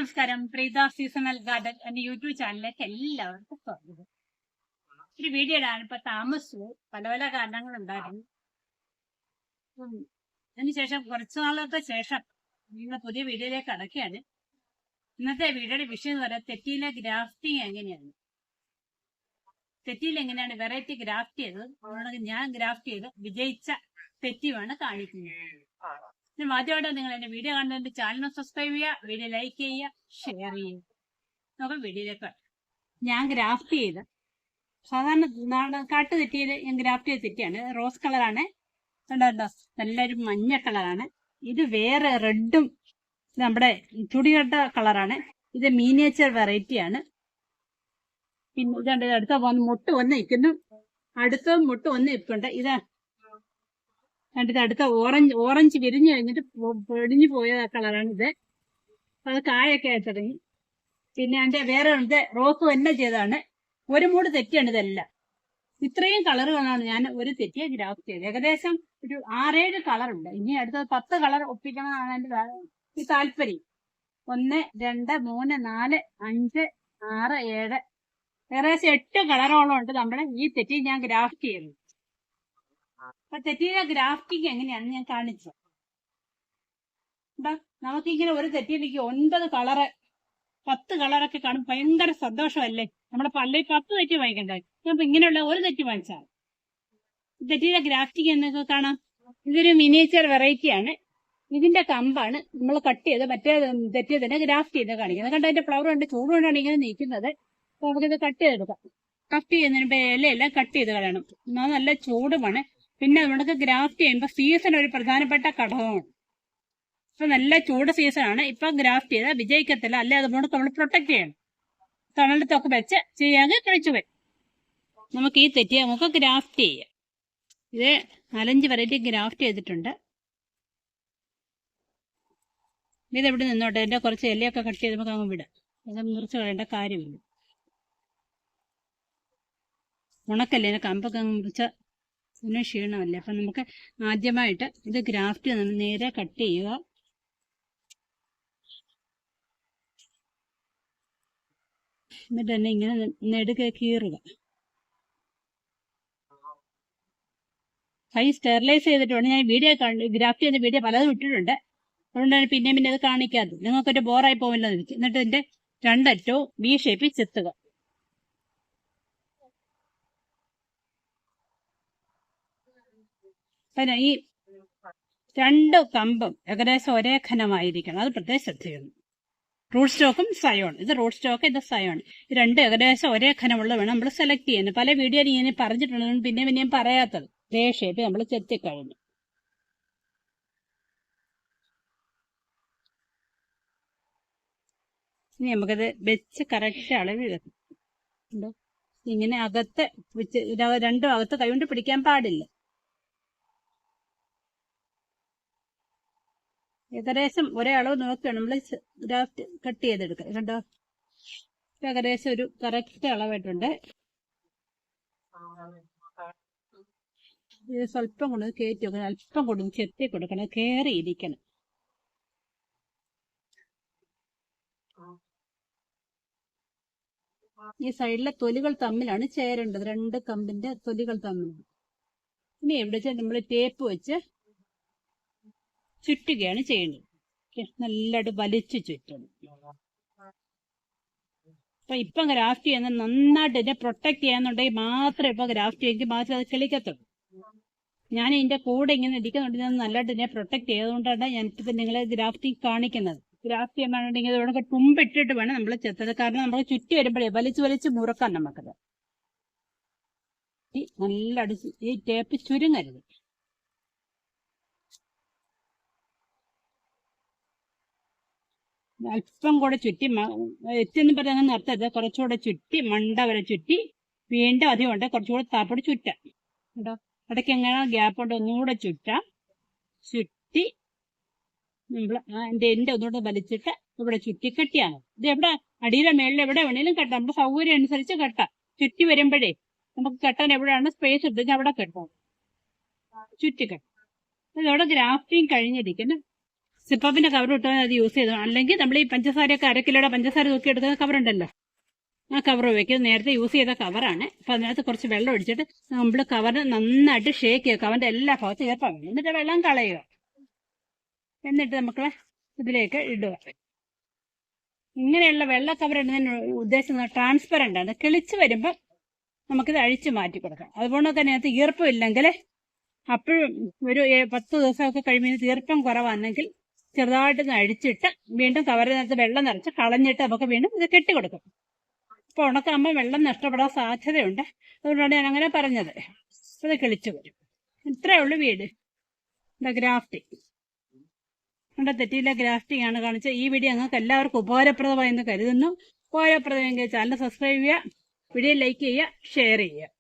നമസ്കാരം. Preetha seasonal garden എന്റെ YouTube ചാനലിലേക്ക് എല്ലാവർക്കും സ്വാഗതം. ഒരു വീഡിയോ ഇടാൻ ഇപ്പൊ താമസിച്ചു പല പല കാരണങ്ങൾ ഉണ്ടായിരുന്നു. അതിനുശേഷം കുറച്ചു നാളത്തെ ശേഷം നിങ്ങൾ പുതിയ വീഡിയോയിലേക്ക് അടക്കുകയാണ്. ഇന്നത്തെ വീഡിയോയുടെ വിഷയം എന്ന് പറയാം തെറ്റിയിലെ ഗ്രാഫ്റ്റിംഗ് എങ്ങനെയാണ്? തെറ്റിയിൽ എങ്ങനെയാണ്? വെറൈറ്റി ഗ്രാഫ്റ്റ് ചെയ്തത്. അതുകൊണ്ട് ഞാൻ ഗ്രാഫ്റ്റ് ചെയ്ത് വിജയിച്ച തെറ്റിയുമാണ് കാണിക്കുന്നത്. ഇതിന് ആദ്യമായിട്ട് നിങ്ങൾ എന്റെ വീഡിയോ കണ്ടതിന്റെ ചാനൽ സബ്സ്ക്രൈബ് ചെയ്യുക വീഡിയോ ലൈക്ക് ചെയ്യുക ഷെയർ ചെയ്യുക. നമുക്ക് വീഡിയോയിലേക്ക് ഞാൻ ഗ്രാഫ്റ്റ് ചെയ്ത്. സാധാരണ കാട്ട് തെറ്റിയത് ഞാൻ ഗ്രാഫ്റ്റ് ചെയ്ത് തെറ്റിയാണ്. റോസ് കളറാണ് കണ്ടോ? നല്ലൊരു മഞ്ഞ കളറാണ് ഇത് വേറെ റെഡും നമ്മുടെ ചുടികട്ട കളറാണ് ഇത് മീനിയേച്ചർ വെറൈറ്റി ആണ്. പിന്നെ ഇതുണ്ട് അടുത്ത വന്ന് മുട്ട് വന്ന് നിൽക്കുന്നു. അടുത്ത മുട്ട് വന്ന് നിൽക്കുന്നുണ്ട് ഇതാ. കണ്ടിട്ട് അടുത്ത ഓറഞ്ച് ഓറഞ്ച് വിരിഞ്ഞു കഴിഞ്ഞിട്ട് പൊടിഞ്ഞു പോയ കളറാണ് ഇത് അത് കായൊക്കെ ആയി തുടങ്ങി പിന്നെ അതിന്റെ വേറെ ഉണ്ട് റോസ് തന്നെ ചെയ്തതാണ്. ഒരു മൂട് തെറ്റിയാണ് ഇതെല്ലാം. ഇത്രയും കളറുകളാണ് ഞാൻ ഒരു തെറ്റിയെ ഗ്രാഫ് ചെയ്തത്. ഏകദേശം ഒരു ആറേഴ് കളറുണ്ട് ഇനി അടുത്ത പത്ത് കളർ ഒപ്പിക്കണമെന്നാണ് ഈ താല്പര്യം. ഒന്ന് രണ്ട് മൂന്ന് നാല് അഞ്ച് ആറ് ഏഴ്. ഏകദേശം എട്ട് കളറോളം ഉണ്ട് നമ്മുടെ ഈ തെറ്റി ഞാൻ ഗ്രാഫ് ചെയ്യുന്നത് അപ്പൊ തെറ്റിയിലെ ഗ്രാഫ്റ്റിംഗ് എങ്ങനെയാണെന്ന് ഞാൻ കാണിച്ചു. നമുക്കിങ്ങനെ ഒരു തെറ്റിയിലേക്ക് ഒൻപത് കളറ് പത്ത് കളറൊക്കെ കാണും ഭയങ്കര സന്തോഷമല്ലേ? നമ്മുടെ പള്ളിയിൽ പത്ത് തെറ്റി വാങ്ങിക്കണ്ടേ അപ്പൊ ഇങ്ങനെയുള്ള ഒരു തെറ്റി വാങ്ങിച്ചാൽ തെറ്റിയിലെ ഗ്രാഫ്റ്റിംഗ് എന്നൊക്കെ കാണാം. ഇതൊരു മിനിയേച്ചർ വെറൈറ്റി ആണ്. ഇതിന്റെ കമ്പാണ്. നമ്മൾ കട്ട് ചെയ്ത് മറ്റേ തെറ്റിയതിനെ ഗ്രാഫ്റ്റ് ചെയ്ത് കാണിക്കുന്നത്. കണ്ട അതിന്റെ ഫ്ലവർ കൊണ്ട് ചൂട് കൊണ്ടാണ് ഇങ്ങനെ നിൽക്കുന്നത്. നമുക്കിത് കട്ട് ചെയ്തെടുക്കാം. കട്ട് ചെയ്യുന്നതിന് ഇലയെല്ലാം കട്ട് ചെയ്ത് കളയണം. നല്ല ചൂടുമാണ്. പിന്നെ നമ്മൾക്ക് ഗ്രാഫ്റ്റ് ചെയ്യുമ്പോൾ സീസൺ ഒരു പ്രധാനപ്പെട്ട ഘടകമാണ്. ഇപ്പൊ നല്ല ചൂട് സീസൺ ആണ്. ഇപ്പൊ ഗ്രാഫ്റ്റ് ചെയ്താൽ വിജയിക്കത്തില്ല. അല്ലെ? അതുകൊണ്ട് നമ്മൾ പ്രൊട്ടക്ട് ചെയ്യണം. തണലത്തൊക്കെ വെച്ച് ചെയ്യാമെങ്കിൽ കഴിച്ചു വരും നമുക്ക് ഈ തെറ്റി നമുക്ക് ഗ്രാഫ്റ്റ് ചെയ്യാം. ഇത് നാലഞ്ച് വെറൈറ്റി ഗ്രാഫ്റ്റ് ചെയ്തിട്ടുണ്ട്. ഇത് എവിടെ നിന്നോട്ടെ? എന്റെ കുറച്ച് ഇലയൊക്കെ കട്ട് ചെയ്ത് നമുക്ക് അങ്ങ് വിടാം. ഇത് മുറിച്ച് കളയേണ്ട കാര്യമില്ല. ഉണക്കല്ലേ എന്റെ കമ്പൊക്കെ അങ്ങ് മുറിച്ച ഇതിന് ക്ഷീണമല്ല? അപ്പം നമുക്ക് ആദ്യമായിട്ട് ഇത് ഗ്രാഫ്റ്റ് നേരെ കട്ട് ചെയ്യുക. എന്നിട്ട് തന്നെ ഇങ്ങനെ നെടുക കീറുക. കൈ സ്റ്റെറിലൈസ് ചെയ്തിട്ടുണ്ട്. ഞാൻ വീഡിയോ ഗ്രാഫ്റ്റ് ചെയ്യുന്ന വീഡിയോ പലതും ഇട്ടിട്ടുണ്ട്. അതുകൊണ്ടാണ് പിന്നെയും പിന്നെ അത് കാണിക്കാത്തത് നിങ്ങൾക്കൊരു ബോറായി പോവില്ല എന്നിട്ട് ഇതിന്റെ രണ്ടറ്റവും ബി ഷേപ്പിൽ ചെത്തുക. പിന്നെ ഈ രണ്ട് കമ്പും ഏകദേശം ഒരേ ഖനമായിരിക്കണം അത് പ്രത്യേകം ശ്രദ്ധിക്കണം. റൂട്ട് സ്റ്റോക്കും സയോൺ ഇത് റൂട്ട് സ്റ്റോക്ക് ഇത് സയോൺ ഇത് രണ്ട് ഏകദേശം ഒരേ ഖനമുള്ള വേണം നമ്മൾ സെലക്ട് ചെയ്യുന്നത് പല വീഡിയോ ഇങ്ങനെ പറഞ്ഞിട്ടുണ്ട് പിന്നെ പിന്നെയും പറയാത്തത്. ഇതേ ഷേപ്പ് നമ്മൾ ചെത്തിക്കഴിഞ്ഞു ഇനി നമുക്കത് വെച്ച് കറക്റ്റ് അളവിൽ ഇങ്ങനെ അകത്ത് വെച്ച് രണ്ടും അകത്ത് കൈകൊണ്ട് പിടിക്കാൻ പാടില്ല. ഏകദേശം ഒരേ അളവ് നോക്കുകയാണ് നമ്മൾ ഗ്രാഫ്റ്റ് കട്ട് ചെയ്തെടുക്കുക കണ്ടോ ഏകദേശം ഒരു കറക്റ്റ് അളവായിട്ടുണ്ട്. ഇത് സ്വല്പം കൊണ്ട് കയറ്റി വെക്കണം. അല്പം കൊണ്ട് ചെത്തി കൊടുക്കണം. കയറി ഇരിക്കണം. ഈ സൈഡിലെ തൊലികൾ തമ്മിലാണ് ചേരേണ്ടത്. രണ്ട് കമ്പിന്റെ തൊലികൾ തമ്മിലാണ്. ഇനി എവിടെ നമ്മൾ ടേപ്പ് വെച്ച് ചുറ്റുകയാണ് ചെയ്യേണ്ടത് നല്ലതായിട്ട് വലിച്ചു ചുറ്റണം അപ്പൊ ഇപ്പം ഗ്രാഫ്റ്റ് ചെയ്യുന്ന നന്നായിട്ട് ഇതിനെ പ്രൊട്ടക്ട് ചെയ്യാന്നുണ്ടെങ്കിൽ മാത്രമേ ഇപ്പൊ ഗ്രാഫ്റ്റ് ചെയ്യുമെങ്കിൽ മാത്രമേ അത് കിളിക്കത്തുള്ളൂ ഞാൻ ഇതിന്റെ കൂടെ ഇങ്ങനെ ഇരിക്കുന്നുണ്ട്. ഞാൻ നല്ലതായിട്ട് ഇതിനെ പ്രൊട്ടക്ട് ചെയ്തുകൊണ്ടാണ് ഞാൻ ഇപ്പൊ നിങ്ങളെ ഗ്രാഫ്റ്റിംഗ് കാണിക്കുന്നത്. ഗ്രാഫ്റ്റ് ചെയ്യുമ്പോഴുണ്ടെങ്കിൽ ഇവിടെ തുമ്പിട്ടിട്ട് വേണം നമ്മൾ ചെത്തത് കാരണം നമ്മൾ ചുറ്റി വരുമ്പോഴേ വലിച്ചു വലിച്ച് മുറുക്കാൻ നമുക്കത്. നല്ല അടിച്ച് ഈ ടേപ്പ് ചുരുങ്ങരുത്. അല്പം കൂടെ ചുറ്റി എത്തിയെന്ന് പറഞ്ഞാൽ നിർത്തരുത്. കുറച്ചുകൂടെ ചുറ്റി മണ്ട വരെ ചുറ്റി വീണ്ടും അധികം ഉണ്ട്. കുറച്ചുകൂടെ താപ്പോട്ട് ചുറ്റാം. കേട്ടോ? ഇടയ്ക്ക് എങ്ങനെ ഗ്യാപ്പ് ഉണ്ട്. ഒന്നുകൂടെ ചുറ്റാം. ചുറ്റി നമ്മൾ എന്റെ എന്റെ ഒന്നുകൂടെ വലിച്ചിട്ട് ഇവിടെ ചുറ്റി കെട്ടിയാണ് ഇത് എവിടെ? അടിയിലെ മേളിൽ എവിടെ വേണേലും കെട്ടാം. നമ്മുടെ സൗകര്യം അനുസരിച്ച് കെട്ടാം. ചുറ്റി വരുമ്പോഴേ നമുക്ക് കെട്ടാൻ എവിടെയാണ് സ്പേസ് എടുത്ത് അവിടെ കെട്ടാം ചുറ്റി കെട്ടാം. ഇതോടെ ഗ്രാഫ്റ്റിംഗ് കഴിഞ്ഞിരിക്കുന്നു. സിപ്പപ്പിന്റെ കവർ ഇട്ടാൽ അത് യൂസ് ചെയ്തു? അല്ലെങ്കിൽ നമ്മൾ ഈ പഞ്ചസാരയൊക്കെ അര കിലോയുടെ പഞ്ചസാര തൂക്കി എടുക്കുന്ന കവറുണ്ടല്ലോ ആ കവർ ഉപയോഗിക്കുന്നത് നേരത്തെ യൂസ് ചെയ്ത കവറാണ് അപ്പൊ അതിനകത്ത് കുറച്ച് വെള്ളം ഒഴിച്ചിട്ട് നമ്മൾ കവർ നന്നായിട്ട് ഷേക്ക് ചെയ്യുക. കവറിന്റെ എല്ലാ ഭാഗത്തും ചേർപ്പാ എന്നിട്ട് വെള്ളം കളയുക. എന്നിട്ട് നമുക്ക് ഇതിലേക്ക് ഇടുക. ഇങ്ങനെയുള്ള വെള്ള കവർ ഇടുന്നതിന് ഉദ്ദേശം ട്രാൻസ്പെറന്റ് ആണ്. കിളിച്ച് വരുമ്പോൾ നമുക്കിത് അഴിച്ചു മാറ്റി കൊടുക്കാം. അതുപോലെ തന്നെ അതിനകത്ത് ഈർപ്പം ഇല്ലെങ്കിൽ അപ്പോഴും ഒരു പത്ത് ദിവസമൊക്കെ കഴിയുമ്പോൾ ഈർപ്പം കുറവാണെങ്കിൽ ചെറുതായിട്ടൊന്ന് അഴിച്ചിട്ട് വീണ്ടും കവറിനകത്ത് വെള്ളം നിറച്ച് കളഞ്ഞിട്ട് നമുക്ക് വീണ്ടും ഇത് കെട്ടിക്കൊടുക്കും. അപ്പോൾ ഉണക്കാകുമ്പോൾ വെള്ളം നഷ്ടപ്പെടാൻ സാധ്യതയുണ്ട്. അതുകൊണ്ടാണ് ഞാൻ അങ്ങനെ പറഞ്ഞത്. അത് കിളിച്ചു വരും. ഇത്രയേ ഉള്ളൂ വീട്. എന്താ ഗ്രാഫ്റ്റിംഗ് നമ്മുടെ തെറ്റിയിലെ ഗ്രാഫ്റ്റിംഗ് ആണ് കാണിച്ചത്. ഈ വീഡിയോ ഞങ്ങൾക്ക് എല്ലാവർക്കും ഉപകാരപ്രദമായി എന്ന് കരുതുന്നു. ഉപകാരപ്രദമെങ്കിൽ ചാനൽ സബ്സ്ക്രൈബ് ചെയ്യുക. വീഡിയോ ലൈക്ക് ചെയ്യുക ഷെയർ ചെയ്യുക.